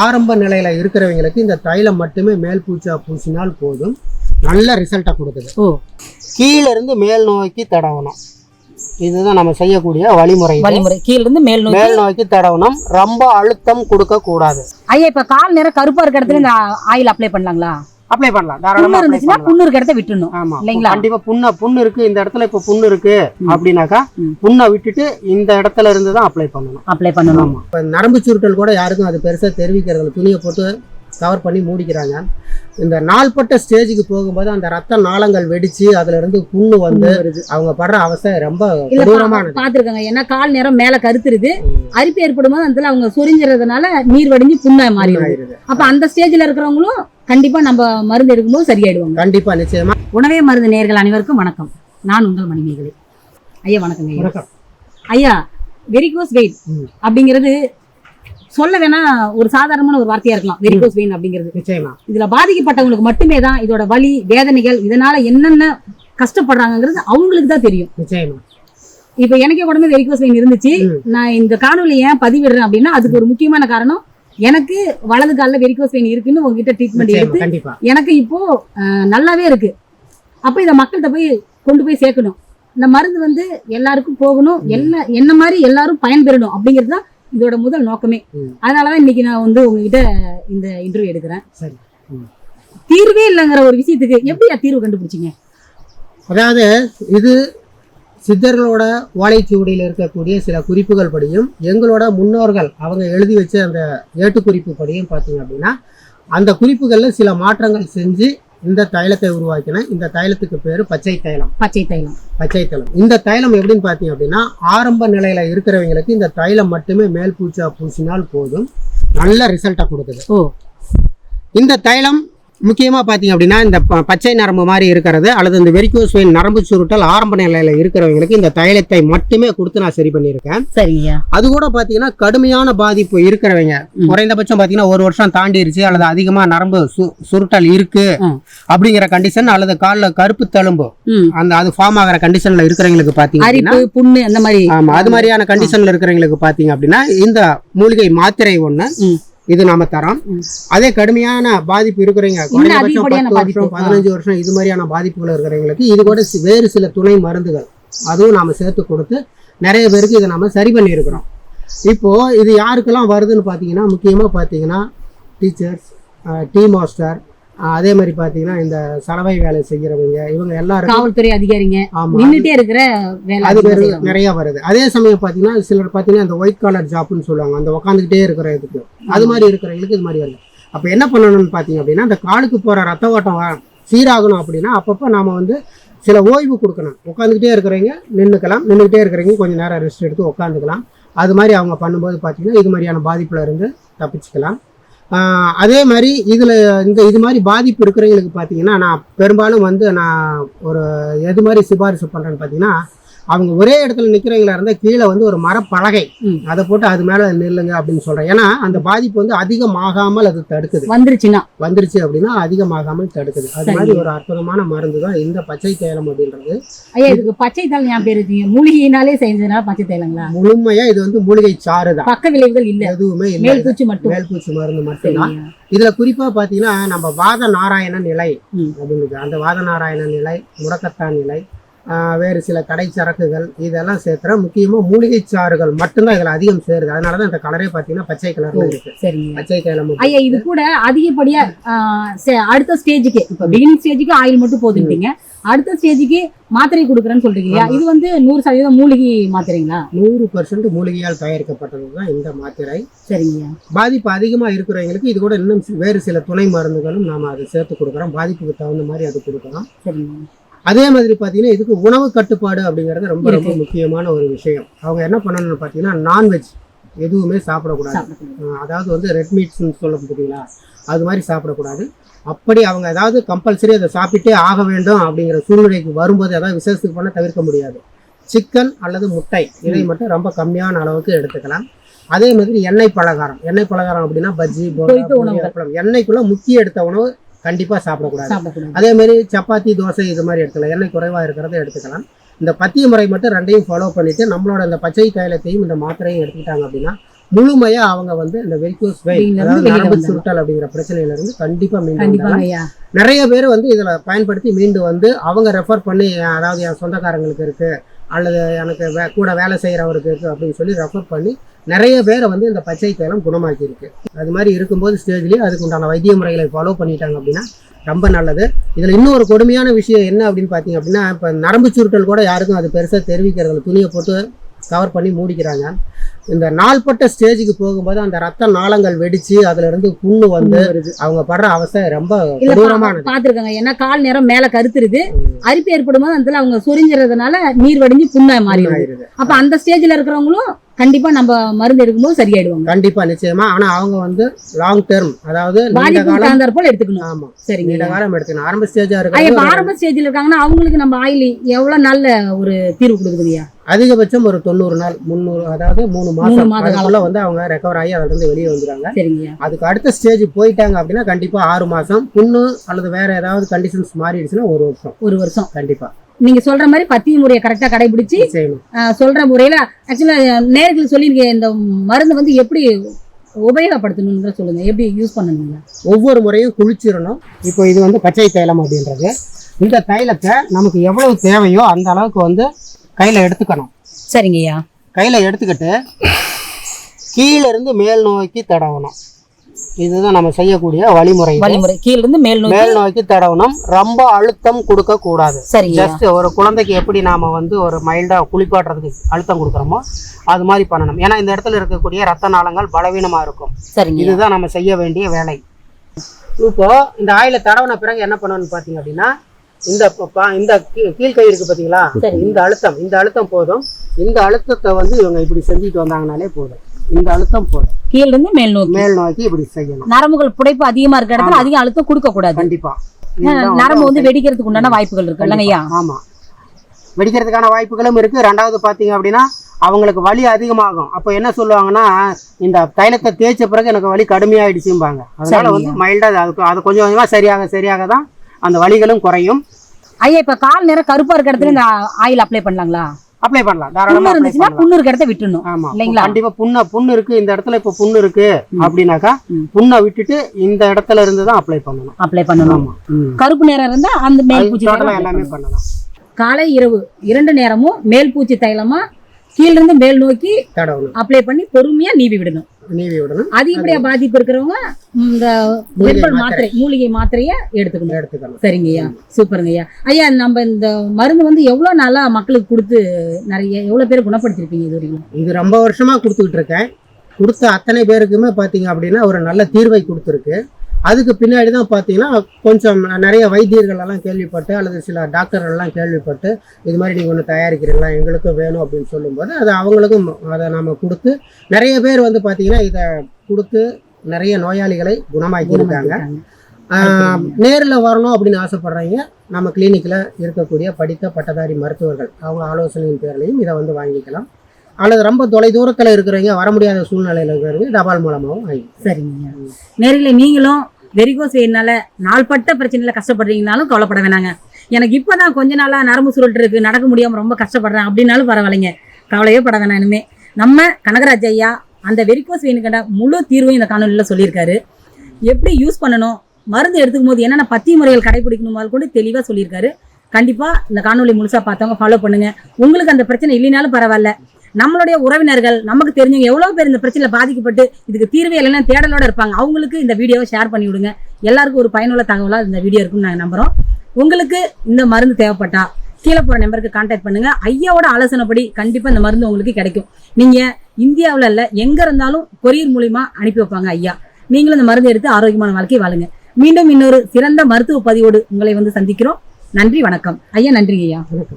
ஆரம்ப நிலையில இருக்கிறவங்களுக்கு இந்த தைலம் மட்டுமே மேல் பூச்சா பூசினால் போதும். நல்ல ரிசல்ட்டை கொடுக்குது. ஓ. கீழ இருந்து மேல் நோக்கி தடவணும். இதுதான் நம்ம செய்யக்கூடிய வழிமுறை. வழிமுறை. கீழ இருந்து மேல் நோக்கி. மேல் நோக்கி தடவணும். ரொம்ப அழுத்தம் கொடுக்க கூடாது ஐயா இப்ப கால் நேரம் கருப்பா இருக்க இடத்துல இந்த ஆயில் அப்ளை பண்ணலாங்களா? அப்ளை பண்ணலாம். புண்ணு தாராளமா இருந்துச்சுன்னா புண்ணு இருக்க இடத்த விட்டுணும் ஆமா இல்லைங்களா? கண்டிப்பா புண்ண புண்ணு இருக்கு. இந்த இடத்துல இப்ப புண்ணு இருக்கு அப்படின்னாக்கா. புண்ணை விட்டுட்டு இந்த இடத்துல இருந்து தான் அப்ளை பண்ணணும். அப்ளை பண்ணணும். ஆமா. இப்ப நரம்பு சுருட்டல் கூட யாருக்கும் அது பெருசா தெரிவிக்கிறது. துணியை போட்டு கவர் பண்ணி மூடிக்கிறாங்க. இந்த நாள்பட்ட ஸ்டேஜுக்கு போகும்போது அந்த ரத்த நாளங்கள் வெடிச்சு அதுல இருந்து புண்ணு வந்து அவங்க படுற அவஸ்தை ரொம்ப கொடூரமானது. பாத்துருக்காங்க ஏன்னா கால் நேரம் மேல கருத்துருது. அரிப்பு ஏற்படும் போது அதுல அவங்க சொரிஞ்சுறதுனால நீர் வடிஞ்சு புண்ணா மாறிடுது. அப்ப அந்த ஸ்டேஜ்ல இருக்கிறவங்களும் கண்டிப்பா நம்ம மருந்து எடுக்கும்போது சரியாயிடுவாங்க. கண்டிப்பா நிச்சயமா. உணவே மருந்து நேர்கள் அனைவருக்கும் வணக்கம். நான் உங்கள் மணிமேகலை. ஐயா வணக்கம். ஐயா. Varicose vein. அப்படிங்கிறது சொல்ல வேணா ஒரு சாதாரணமான ஒரு வார்த்தையா இருக்கலாம். வெரிகோஸ் வெயின் அப்படிங்கிறது. நிச்சயமா. இதுல பாதிக்கப்பட்டவங்களுக்கு மட்டுமே தான் இதோட வலி வேதனைகள் இதனால என்னென்ன கஷ்டப்படுறாங்கிறது அவங்களுக்கு தான் தெரியும். நிச்சயமா. இப்ப எனக்கே உடம்பு வெரிகோஸ் வெயின் இருந்துச்சு. நான் இந்த காணொலி ஏன் பதிவிடுறேன் அப்படின்னா அதுக்கு ஒரு முக்கியமான காரணம் எனக்கு வலது காலில் வெரிகோஸ் வெயின் இருக்குன்னு உங்ககிட்ட ட்ரீட்மெண்ட் எடுத்து எனக்கு இப்போ நல்லாவே இருக்கு. அப்ப இதை மக்கள்கிட்ட போய் கொண்டு போய் சேர்க்கணும். இந்த மருந்து வந்து எல்லாருக்கும் போகணும். எல்லா என்ன மாதிரி எல்லாரும் பயன்பெறணும் அப்படிங்கிறது தான் இதோட முதல் நோக்கமே. ம். அதனாலதான் இன்னைக்கு நான் வந்து உங்ககிட்ட இந்த இன்டர்வியூ எடுக்கிறேன். தீர்வே இல்லைங்கிற ஒரு விஷயத்துக்கு எப்படியா தீர்வு கண்டுபிடிச்சீங்க? அதாவது இது சித்தர்களோட ஓலைச்சுவடியில் இருக்கக்கூடிய சில குறிப்புகள் படியும். எங்களோட முன்னோர்கள் அவங்க எழுதி வச்ச அந்த ஏட்டுக்குறிப்பு படியும் பார்த்தீங்க அப்படின்னா அந்த குறிப்புகளில் சில மாற்றங்கள் செஞ்சு இந்த தைலத்தை உருவாக்கினேன் இந்த தைலத்துக்கு பேர் பச்சை தைலம். பச்சை தைலம். பச்சை தைலம். இந்த தைலம் எப்படின்னு பார்த்தீங்க அப்படின்னா ஆரம்ப நிலையில இருக்கிறவங்களுக்கு இந்த தைலம் மட்டுமே மேல் பூச்சா பூசினால் போதும். நல்ல ரிசல்ட்டை கொடுக்குது. ஓ. இந்த தைலம் முக்கியமாக பார்த்தீங்க அப்படின்னா இந்த பச்சை நரம்பு மாதிரி இருக்கிறது அல்லது இந்த வெரிகோஸ் வெயின் நரம்பு சுருட்டல் ஆரம்ப நிலையில் இருக்கிறவங்களுக்கு இந்த தைலத்தை மட்டுமே கொடுத்து நான் சரி பண்ணியிருக்கேன் சரிங்கய்யா அது கூட பார்த்தீங்கன்னா கடுமையான பாதிப்பு இருக்கிறவங்க. குறைந்தபட்சம் பார்த்தீங்கன்னா ஒரு வருஷம் தாண்டிருச்சு அல்லது அதிகமாக நரம்பு சு சுருட்டல் இருக்கு. அப்படிங்கிற கண்டிஷன் அல்லது காலில் கருப்பு தழும்பு அந்த அது ஃபார்ம் ஆகிற கண்டிஷன்ல இருக்கிறவங்களுக்கு பார்த்தீங்க அப்படின்னா அரிப்பு புண்ணு அந்த மாதிரி ஆமா அது மாதிரியான கண்டிஷன்ல இருக்கிறவங்களுக்கு பார்த்தீங்க அப்படின்னா இந்த மூலிகை மாத்திரை ஒண்ணு ம். இது நாம தரோம். அதே கடுமையான பாதிப்பு இருக்கிறவங்க அதிகப்படியான பத்து. வருஷம் பதினஞ்சு வருஷம் இது மாதிரியான பாதிப்புகள் இருக்கிறவங்களுக்கு இது கூட வேறு சில துணை மருந்துகள் அதுவும் நாம சேர்த்து கொடுத்து நிறைய பேருக்கு இதை நாம சரி பண்ணியிருக்கிறோம் இப்போ இது யாருக்கெல்லாம் வருதுன்னு பார்த்தீங்கன்னா முக்கியமா பார்த்தீங்கன்னா டீச்சர்ஸ் டீ மாஸ்டர் அதே மாதிரி பார்த்தீங்கன்னா இந்த சலவை வேலை செய்கிறவங்க இவங்க எல்லாருக்கும் காவல்துறை அதிகாரிங்க. ஆமா நின்னுட்டே இருக்கிற வேலை அது. நிறைய வருது. அதே சமயம் பார்த்தீங்கன்னா சிலர் பார்த்தீங்கன்னா அந்த ஒயிட் காலர் ஜாப்னு சொல்லுவாங்க. அந்த உட்காந்துக்கிட்டே இருக்கிற இதுக்கு. அது மாதிரி இருக்கிறவங்களுக்கு இது மாதிரி வருது. அப்போ என்ன பண்ணணும்னு பார்த்தீங்க அப்படின்னா அந்த காலுக்கு போகிற ரத்த ஓட்டம் சீராகணும் அப்படின்னா அப்பப்போ நாம வந்து சில ஓய்வு கொடுக்கணும். உட்காந்துக்கிட்டே இருக்கிறவங்க நின்றுக்கலாம் நின்றுக்கிட்டே இருக்கிறவங்க கொஞ்சம் நேரம் ரெஸ்ட் எடுத்து உட்காந்துக்கலாம் அது மாதிரி அவங்க பண்ணும்போது பார்த்தீங்கன்னா இது மாதிரியான பாதிப்புல இருந்து தப்பிச்சுக்கலாம். அதே மாதிரி இதில் இந்த இது மாதிரி பாதிப்பு இருக்கிறவங்களுக்கு பார்த்தீங்கன்னா நான் பெரும்பாலும் வந்து நான் ஒரு எது மாதிரி சிபாரிசு பண்ணுறேன்னு பார்த்தீங்கன்னா அவங்க ஒரே இடத்துல நிற்கிறவங்களா இருந்தால் கீழே வந்து ஒரு மரப்பலகை. அதை போட்டு அது மேலே நில்லுங்க அப்படின்னு சொல்கிறேன் ஏன்னா அந்த பாதிப்பு வந்து அதிகமாகாமல் அது தடுக்குது. வந்துருச்சுன்னா? வந்துருச்சு அப்படின்னா அதிகமாகாமல் தடுக்குது. அது மாதிரி ஒரு அற்புதமான மருந்து தான் இந்த பச்சை தைலம் அப்படின்றது. ஐயா இதுக்கு பச்சை தைலம் ஞாபகம் மூலிகையினாலே செஞ்சதுனால பச்சை தைலங்களா? முழுமையா இது வந்து மூலிகை சாறு தான். பக்க விளைவுகள் இல்ல. எதுவுமே இல்லை. மேல் பூச்சி மட்டும். மேல்பூச்சி மருந்து மட்டும்தான். இதுல குறிப்பா பாத்தீங்கன்னா நம்ம வாத நாராயண நிலை. அப்படின்னு அந்த வாத நாராயண நிலை முடக்கத்தான் நிலை வேறு சில கடை சரக்குகள் இதெல்லாம் சேர்த்துற முக்கியமா மூலிகை சாறுகள் மட்டும்தான் இதுல அதிகம் சேருது. அதனாலதான் இந்த கலரே பாத்தீங்கன்னா பச்சை கலர்ல இருக்கு. சரிங்க. பச்சை தைலம் ஐயா இது கூட அதிகப்படியா அடுத்த ஸ்டேஜுக்கு இப்ப பிகினிங் ஸ்டேஜுக்கு ஆயில் மட்டும் போதுட்டீங்க அடுத்த ஸ்டேஜுக்கு மாத்திரை கொடுக்குறேன்னு சொல்றீங்க. இது வந்து நூறு சதவீதம் மூலிகை மாத்திரைங்களா? நூறு பர்சன்ட் மூலிகையால் தயாரிக்கப்பட்டது தான் இந்த மாத்திரை. சரிங்க. பாதிப்பு அதிகமா இருக்கிறவங்களுக்கு இது கூட இன்னும் வேறு சில துணை மருந்துகளும் நாம அதை சேர்த்து கொடுக்குறோம். பாதிப்புக்கு தகுந்த மாதிரி அது கொடுக்குறோம் சரிங்க. அதே மாதிரி பார்த்தீங்கன்னா இதுக்கு உணவு கட்டுப்பாடு அப்படிங்கிறது ரொம்ப ரொம்ப. முக்கியமான ஒரு விஷயம். அவங்க என்ன பண்ணணும்னு பார்த்தீங்கன்னா நான்வெஜ் எதுவுமே சாப்பிடக்கூடாது. அதாவது வந்து ரெட் மீட்ஸ்னு சொல்ல பார்த்தீங்களா அது மாதிரி சாப்பிடக்கூடாது. அப்படி அவங்க ஏதாவது கம்பல்சரி அதை சாப்பிட்டே ஆக வேண்டும் அப்படிங்கிற சூழ்நிலைக்கு வரும்போது ஏதாவது விசேஷத்துக்கு பண்ண தவிர்க்க முடியாது. சிக்கன் அல்லது முட்டை இதை மட்டும் ரொம்ப கம்மியான அளவுக்கு எடுத்துக்கலாம். அதே மாதிரி எண்ணெய் பலகாரம். எண்ணெய் பலகாரம் அப்படின்னா பஜ்ஜி போண்டா, எண்ணெய்க்குள்ள முக்கிய எடுத்த உணவு கண்டிப்பா சாப்பிடக்கூடாது. சாப்பிடக்கூடாது. அதே மாதிரி சப்பாத்தி தோசை இது மாதிரி எடுத்துக்கலாம். எண்ணெய் குறைவாக இருக்கிறத எடுத்துக்கலாம். இந்த பத்திய முறை மட்டும் ரெண்டையும் ஃபாலோ பண்ணிட்டு நம்மளோட இந்த பச்சை தைலத்தையும் இந்த மாத்திரையும் எடுத்துக்கிட்டாங்க அப்படின்னா முழுமையா அவங்க வந்து இந்த நரம்பு வந்துடலாம். சுருட்டல் அப்படிங்கிற பிரச்சனையில இருந்து கண்டிப்பா மீண்டு கண்டிப்பாங்க வந்தாங்க. ஐயா. நிறைய பேர் வந்து இதுல பயன்படுத்தி மீண்டு வந்து அவங்க ரெஃபர் பண்ணி அதாவது என் சொந்தக்காரங்களுக்கு இருக்கு அல்லது எனக்கு வே- கூட வேலை செய்யறவருக்கு இருக்கு அப்படின்னு சொல்லி ரெஃபர் பண்ணி நிறைய பேரை வந்து இந்த பச்சை தைலம் குணமாக்கி இருக்கு அது மாதிரி இருக்கும்போது ஸ்டேஜ்லயே அதுக்கு உண்டான வைத்திய முறைகளை ஃபாலோ பண்ணிட்டாங்க அப்படின்னா ரொம்ப நல்லது. இதுல இன்னும் ஒரு கொடுமையான விஷயம் என்ன அப்படின்னு பாத்தீங்க அப்படின்னா இப்ப நரம்பு சுருட்டல் கூட யாருக்கும் அது பெருசா தெரிவிக்கிறது. துணியை போட்டு கவர் பண்ணி மூடிக்கிறாங்க. இந்த நாள்பட்ட ஸ்டேஜுக்கு போகும்போது அந்த ரத்த நாளங்கள் வெடிச்சு அதுல இருந்து புண்ணு வந்து அவங்க படுற அவஸ்தை ரொம்ப கொடூரமானது. பாத்துருக்காங்க ஏன்னா கால் நேரம் மேல கருத்துருது. அரிப்பு ஏற்படும் போது அதுல அவங்க சொரிஞ்சுறதுனால நீர் வடிஞ்சு புண்ணா மாறிடுது. அப்ப அந்த ஸ்டேஜ்ல இருக்கிறவங்களும் கண்டிப்பா நம்ம மருந்து எடுக்கும்போது சரியாயிடுவாங்க. கண்டிப்பா நிச்சயமா. ஆனா அவங்க வந்து லாங் டேர்ம் அதாவது போல எடுத்துக்கணும். ஆமா. சரிங்க. நீண்ட காலம் எடுத்துக்கணும். ஆரம்ப ஸ்டேஜா இருக்கு இப்ப ஆரம்ப ஸ்டேஜ்ல இருக்காங்கன்னா அவங்களுக்கு நம்ம ஆயில் எவ்வளவு நல்ல ஒரு தீர்வு கொடுக்குதுங்கய்யா அதிகபட்சம் ஒரு தொண்ணூறு நாள் முந்நூறு அதாவது மூணு மாசம். அதுக்குள்ள வந்து அவங்க ரெக்கவர் ஆகி அதுல இருந்து வெளியே வந்துடுறாங்க. அதுக்கு அடுத்த ஸ்டேஜ் போயிட்டாங்க அப்படின்னா கண்டிப்பா ஆறு மாசம். புண்ணு அல்லது வேற ஏதாவது கண்டிஷன்ஸ் மாறிடுச்சுன்னா ஒரு வருஷம். ஒரு வருஷம். கண்டிப்பா. நீங்க சொல்ற மாதிரி பத்திய முறையை கரெக்டா கடைபிடிச்சு சொல்ற முறையில ஆக்சுவலா நேர்களுக்கு சொல்லியிருக்கேன் இந்த மருந்து வந்து எப்படி உபயோகப்படுத்தணும்னு சொல்லுங்க. எப்படி யூஸ் பண்ணணுங்க ஒவ்வொரு முறையும் குளிச்சிடணும். இப்போ இது வந்து பச்சை தைலம் அப்படின்றது. இந்த தைலத்தை நமக்கு எவ்வளவு தேவையோ அந்த அளவுக்கு வந்து கையில எடுத்துக்கணும். சரிங்கய்யா. கையில எடுத்துக்கிட்டு கீழ இருந்து மேல் நோக்கி தடவணும். இதுதான் நம்ம செய்யக்கூடிய வழிமுறை. வழிமுறை. கீழ இருந்து மேல் நோக்கி மேல் நோக்கி தடவணும். ரொம்ப அழுத்தம் கொடுக்க கூடாது ஜஸ்ட் ஒரு குழந்தைக்கு எப்படி நாம வந்து ஒரு மைல்டா குளிப்பாட்டுறதுக்கு அழுத்தம் கொடுக்குறோமோ அது மாதிரி பண்ணணும். ஏன்னா இந்த இடத்துல இருக்கக்கூடிய ரத்த நாளங்கள் பலவீனமா இருக்கும். இதுதான் நம்ம செய்ய வேண்டிய வேலை. இப்போ இந்த ஆயில தடவின பிறகு என்ன பண்ணணும்னு பாத்தீங்க அப்படின்னா இந்த இந்த கீ- கீழ்கை இருக்கு பாத்தீங்களா. இந்த அழுத்தம். இந்த அழுத்தம் போதும். இந்த அழுத்தத்தை வந்து இவங்க இப்படி செஞ்சுட்டு வந்தாங்கனாலே போதும். இந்த அழுத்தம் போதும் கீழ இருந்து மேல் நோக்கி. மேல் நோக்கி இப்படி செய்யணும். நரம்புகள் புடைப்பு அதிகமா இருக்க இடத்துல அதிக அழுத்தம் கொடுக்க கூடாது கண்டிப்பா நரம்பு வந்து வெடிக்கிறதுக்கு உண்டான வாய்ப்புகள் இருக்கு இல்லைங்கய்யா ஆமா. வெடிக்கிறதுக்கான வாய்ப்புகளும் இருக்கு. ரெண்டாவது பாத்தீங்க அப்படின்னா அவங்களுக்கு வலி அதிகமாகும். அப்போ என்ன சொல்லுவாங்கன்னா இந்த தைலத்தை தேய்ச்ச பிறகு எனக்கு வலி கடுமையாயிடுச்சும்பாங்க. அதனால. வந்து மைல்டா அது அது கொஞ்சம் கொஞ்சமா சரியாக சரியாக தான் அந்த வலிகளும் குறையும். ஐயா இப்ப கால் நேரம் கருப்பா இருக்க இடத்துல இந்த ஆயில் அப்ளை பண்ணலாங்களா? அப்ளை பண்ணலாம். புண்ணு தாராளமா அப்ளை இருந்துச்சுன்னா பண்ணலாம். புண்ணு இருக்க இடத்த விட்டுணும் ஆமா இல்லைங்களா? கண்டிப்பா புண்ண புண்ணு இருக்கு. இந்த இடத்துல இப்ப புண்ணு இருக்கு அப்படின்னாக்கா. புண்ணை விட்டுட்டு இந்த இடத்துல இருந்து தான் அப்ளை பண்ணணும். அப்ளை பண்ணணும். கருப்பு நேரம் இருந்தா அந்த மேல் பூச்சி எல்லாமே பண்ணலாம். காலை இரவு இரண்டு நேரமும் மேல் பூச்சி தைலமா கீழ இருந்து மேல் நோக்கி தடவணும். அப்ளை பண்ணி பொறுமையா நீவி விடணும். விடணும் அதிகப்படியா பாதிப்பு இருக்கிறவங்க இந்த ஹெர்பல் மாத்திரை. மூலிகை மாத்திரைய எடுத்துக்கணும். எடுத்துக்கணும். சரிங்கய்யா சூப்பருங்கய்யா. ஐயா நம்ம இந்த மருந்து வந்து எவ்வளவு நாளா மக்களுக்கு கொடுத்து நிறைய எவ்வளவு பேர் குணப்படுத்திருப்பீங்க இது வரைக்கும்? இது ரொம்ப வருஷமா கொடுத்துக்கிட்டு இருக்கேன். கொடுத்த அத்தனை பேருக்குமே பார்த்தீங்க அப்படின்னா ஒரு நல்ல தீர்வை கொடுத்துருக்கு. அதுக்கு பின்னாடி தான் பார்த்தீங்கன்னா கொஞ்சம் நிறைய வைத்தியர்கள் எல்லாம் கேள்விப்பட்டு அல்லது சில டாக்டர்கள் எல்லாம் கேள்விப்பட்டு இது மாதிரி நீங்கள் ஒன்று தயாரிக்கிறீங்களா? எங்களுக்கும் வேணும் அப்படின்னு சொல்லும்போது அது அவங்களுக்கும் அதை நம்ம கொடுத்து நிறைய பேர் வந்து பார்த்தீங்கன்னா இதை கொடுத்து நிறைய நோயாளிகளை குணமாக்கி இருக்காங்க நேரில் வரணும் அப்படின்னு ஆசைப்படுறவங்க நம்ம கிளினிக்கில் இருக்கக்கூடிய படித்த பட்டதாரி மருத்துவர்கள் அவங்க ஆலோசனையின் பேர்லையும் இதை வந்து வாங்கிக்கலாம். அல்லது ரொம்ப தொலை தூரத்தில் இருக்கிறவங்க வர முடியாத சூழ்நிலையில் இருக்கிறவங்க தபால் மூலமாகவும் வாங்கிக்கலாம். சரிங்கய்யா நேரில் நீங்களும் வெரிகோஸ் வெயினால நாள்பட்ட பிரச்சனையில கஷ்டப்படுறீங்கனாலும் கவலைப்பட வேணாங்க. எனக்கு இப்போதான் கொஞ்ச நாளா நரம்பு சுருள் இருக்கு நடக்க முடியாம ரொம்ப கஷ்டப்படுறேன் அப்படின்னாலும் பரவாயில்லைங்க. கவலையே பட வேணாம் இனிமே. நம்ம கனகராஜ் ஐயா அந்த வெரிகோஸ் வெயினுக்கான முழு தீர்வும் இந்த காணொலியில் சொல்லியிருக்காரு. எப்படி யூஸ் பண்ணணும் மருந்து எடுத்துக்கும் போது என்னென்ன பத்திய முறைகள் கடைபிடிக்கணும் முதல் கூட தெளிவாக சொல்லியிருக்காரு. கண்டிப்பாக இந்த காணொலி முழுசாக பார்த்தவங்க ஃபாலோ பண்ணுங்கள் உங்களுக்கு அந்த பிரச்சனை இல்லைனாலும் பரவாயில்ல. நம்மளுடைய உறவினர்கள் நமக்கு தெரிஞ்சவங்க எவ்வளோ பேர் இந்த பிரச்சனையில் பாதிக்கப்பட்டு இதுக்கு தீர்வே இல்லைன்னா தேடலோட இருப்பாங்க. அவங்களுக்கு இந்த வீடியோவை ஷேர் பண்ணி விடுங்க. எல்லாருக்கும் ஒரு பயனுள்ள தகவலாக இந்த வீடியோ இருக்கும்னு நாங்கள் நம்புகிறோம் உங்களுக்கு இந்த மருந்து தேவைப்பட்டா கீழே போகிற நம்பருக்கு கான்டாக்ட் பண்ணுங்க. ஐயாவோட ஆலோசனைப்படி கண்டிப்பாக இந்த மருந்து உங்களுக்கு கிடைக்கும். நீங்கள் இந்தியாவில் இல்லை எங்கே இருந்தாலும் கொரியர் மூலியமாக அனுப்பி வைப்பாங்க ஐயா. நீங்களும் இந்த மருந்து எடுத்து ஆரோக்கியமான வாழ்க்கை வாழுங்க. மீண்டும் இன்னொரு சிறந்த மருத்துவ பதிவோடு உங்களை வந்து சந்திக்கிறோம். நன்றி வணக்கம். ஐயா நன்றிங்க ஐயா வணக்கம்.